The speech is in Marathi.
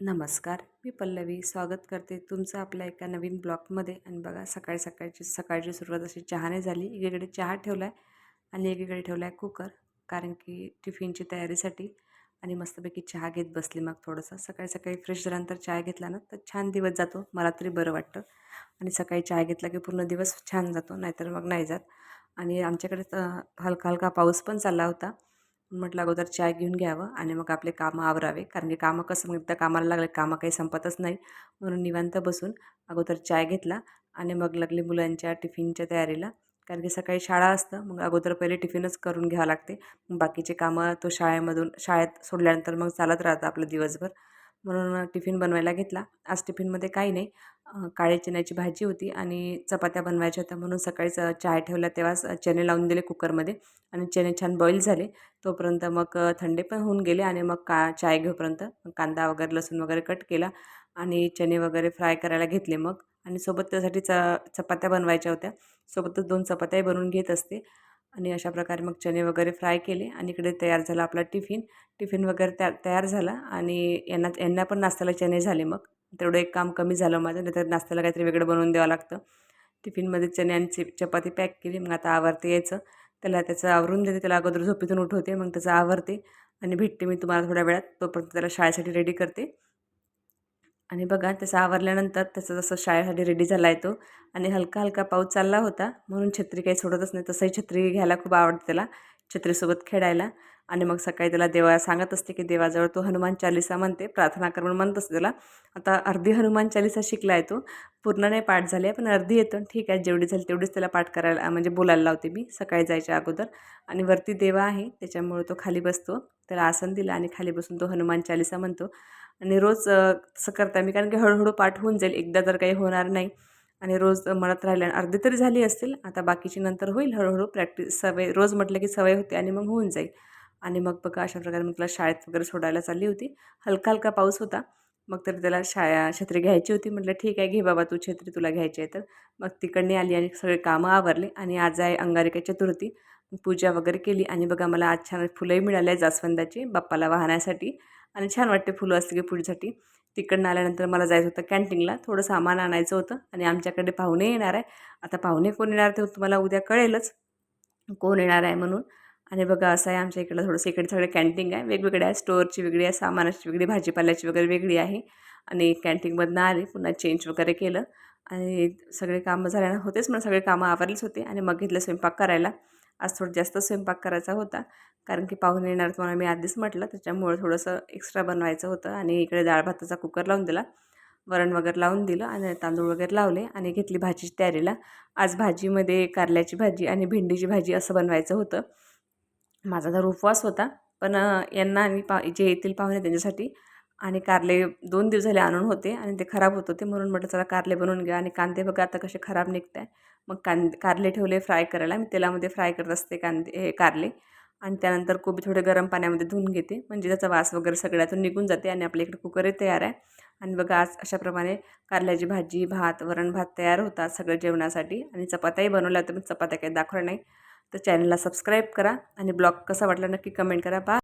नमस्कार मी पल्लवी. स्वागत करते तुमचं आपल्या एका नवीन ब्लॉगमध्ये. आणि बघा सकाळी सकाळची सकाळची सुरुवात अशी चहाने झाली. एकीकडे चहा ठेवला आहे आणि एकीकडे ठेवला आहे कुकर कारण की टिफिनची तयारीसाठी. आणि मस्तपैकी चहा घेत बसली मग थोडंसं. सकाळी सकाळी फ्रेश झाल्यानंतर चहा घेतला ना तर छान दिवस जातो. मला तरी बरं वाटतं. आणि सकाळी चहा घेतला की पूर्ण दिवस छान जातो नाहीतर मग नाही जात. आणि आमच्याकडे हलका हलका पाऊस पण चालला होता. म्हटलं अगोदर चाय घेऊन घ्यावं आणि मग आपले कामं आवरावे. कारण की कामं कसं मग एकदा कामाला लागले कामं काही संपतच नाही. म्हणून निवांत बसून अगोदर चाय घेतला आणि मग लागली मुलांच्या टिफिनच्या तयारीला. कारण की सकाळी शाळा असतं मग अगोदर पहिले टिफिनच करून घ्यावं लागते. बाकीचे कामं तो शाळेमधून शाळेत सोडल्यानंतर मग चालत राहतं आपलं दिवसभर. म्हणून टिफिन बनवायला घेतला. आज टिफिनमध्ये काही नाही. काळ्या चण्याची भाजी होती आणि चपात्या बनवायच्या होत्या. म्हणून सकाळीच चहा ठेवला तेव्हाच चणे लावून दिले कुकरमध्ये आणि चणे छान बॉईल झाले. तोपर्यंत मग थंडे पण होऊन गेले आणि मग का चाय घेऊपर्यंत कांदा वगैरे लसूण वगैरे कट केला आणि चणे वगैरे फ्राय करायला घेतले मग. आणि सोबत त्यासाठी च चपात्या बनवायच्या होत्या. सोबतच दोन चपात्याही बनवून घेत असते. आणि अशा प्रकारे मग चणे वगैरे फ्राय केले आणि इकडे तयार झाला आपला टिफिन. टिफिन वगैरे त्या तयार झाला आणि यांना यांना पण नाश्त्याला चणे झाले मग. तेवढं एक काम कमी झालं माझं नाही तर नाश्त्याला काहीतरी वेगळं बनवून द्यावं लागतं. टिफिनमध्ये चणे आणि चि- चपाती पॅक केली मग आता आवरते यायचं. त्याला त्याचं आवरून देते त्याला अगोदर झोपेतून उठवते मग त्याचं आवरते आणि भेटते मी तुम्हाला थोड्या वेळात. तोपर्यंत त्याला शाळेसाठी रेडी करते. आणि बघा तसं आवरल्यानंतर त्याचं जसं शाळेसाठी रेडी झाला आहे तो आणि हलका हलका पाऊस चालला होता म्हणून छत्री काही सोडतच नाही. तसंही छत्री घ्यायला खूप आवडते त्याला छत्रीसोबत खेळायला. आणि मग सकाळी त्याला देवा सांगत असते की देवाजवळ तो हनुमान चालिसा म्हणते प्रार्थना करून म्हणून म्हणत असते त्याला. आता अर्धी हनुमान चालिसा शिकला आहे तो पूर्ण नाही पाठ झाली आहे पण अर्धी येतं. ठीक आहे जेवढी झाली तेवढीच त्याला पाठ करायला म्हणजे बोलायला लावते मी सकाळी जायच्या अगोदर. आणि वरती देवा आहे त्याच्यामुळे तो खाली बसतो. त्याला आसन दिलं आणि खाली बसून तो हनुमान चालिसा म्हणतो. आणि रोज असं तसं करता मी कारण की हळूहळू पाठ होऊन जाईल एकदा तर काही होणार नाही. आणि रोज म्हणत राहिले अर्धी तरी झाली असतील आता बाकीची नंतर होईल हळूहळू प्रॅक्टिस सवय रोज म्हटलं की सवय होते आणि मग होऊन जाईल. आणि मग बघा अशा प्रकारे मी तुला शाळेत वगैरे सोडायला चालली होती. हलका हलका पाऊस होता. मग तर त्याला शाळा छत्री घ्यायची होती. म्हटलं ठीक आहे घे बाबा तू छत्री तुला घ्यायची आहे तर. मग तिकडने आली आणि सगळे कामं आवरले आणि आज आहे अंगारिका चतुर्थी. पूजा वगैरे केली आणि बघा मला आज छान फुलंही मिळाले जास्वंदाची बाप्पाला वाहण्यासाठी. आणि छान वाटते फुलं असते की पूजेसाठी तिकडनं आल्यानंतर मला जायचं होतं कॅन्टीनला. थोडं सामान आणायचं होतं आणि आमच्याकडे पाहुणे येणार आहे. आता पाहुणे कोण येणार ते तुम्हाला उद्या कळेलच. कोण येणार आहे म्हणून. आणि बघा असं आहे आमच्या इकडं थोडंसं इकडे सगळे कॅन्टीन आहे. वेगवेगळ्या आहे स्टोअरची वेगळी आहे सामानाची वेगळी भाजीपाल्याची वगैरे वेगळी आहे. आणि कॅन्टीनमधनं आले पुन्हा चेंज वगैरे केलं. आणि सगळे कामं झाल्यानं होतेच म्हणून सगळे कामं आवरलीच होते. आणि मग घेतलं स्वयंपाक करायला. आज थोडं जास्त स्वयंपाक करायचा होता. कारण की पाहुणे येणार तुम्हाला मी आधीच म्हटलं. त्याच्यामुळं थोडंसं एक्स्ट्रा बनवायचं होतं. आणि इकडे डाळ भाताचा कुकर लावून दिला. वरण वगैरे लावून दिलं आणि तांदूळ वगैरे लावले आणि घेतली भाजीची तयारीला. आज भाजीमध्ये कारल्याची भाजी आणि भेंडीची भाजी असं बनवायचं होतं. माझा तर उपवास होता. पण यांना आणि पा जे येतील पाहुणे त्यांच्यासाठी आणि कारले दोन दिवस झाले आणून होते आणि ते खराब होत होते म्हणून म्हटलं चला कारले बनवून घ्या आणि कांदे बघा आता कसे खराब निघत आहे मग कां कारले ठेवले फ्राय करायला. मी तेलामध्ये फ्राय करत असते कांदे हे कारले. आणि त्यानंतर कोबी थोडे गरम पाण्यामध्ये धुवून घेते. म्हणजे त्याचा वास वगैरे सगळ्यातून निघून जाते आणि आपल्या इकडे कुकरही तयार आहे. आणि बघा आज अशाप्रमाणे कारल्याची भाजी भात वरण भात तयार होतात सगळं जेवणासाठी. आणि चपात्याही बनवल्या होत्या पण चपात्या काही दाखवल्या नाही तर चॅनलला सबस्क्राईब करा आणि ब्लॉग कसा वाटला नक्की कमेंट करा. बा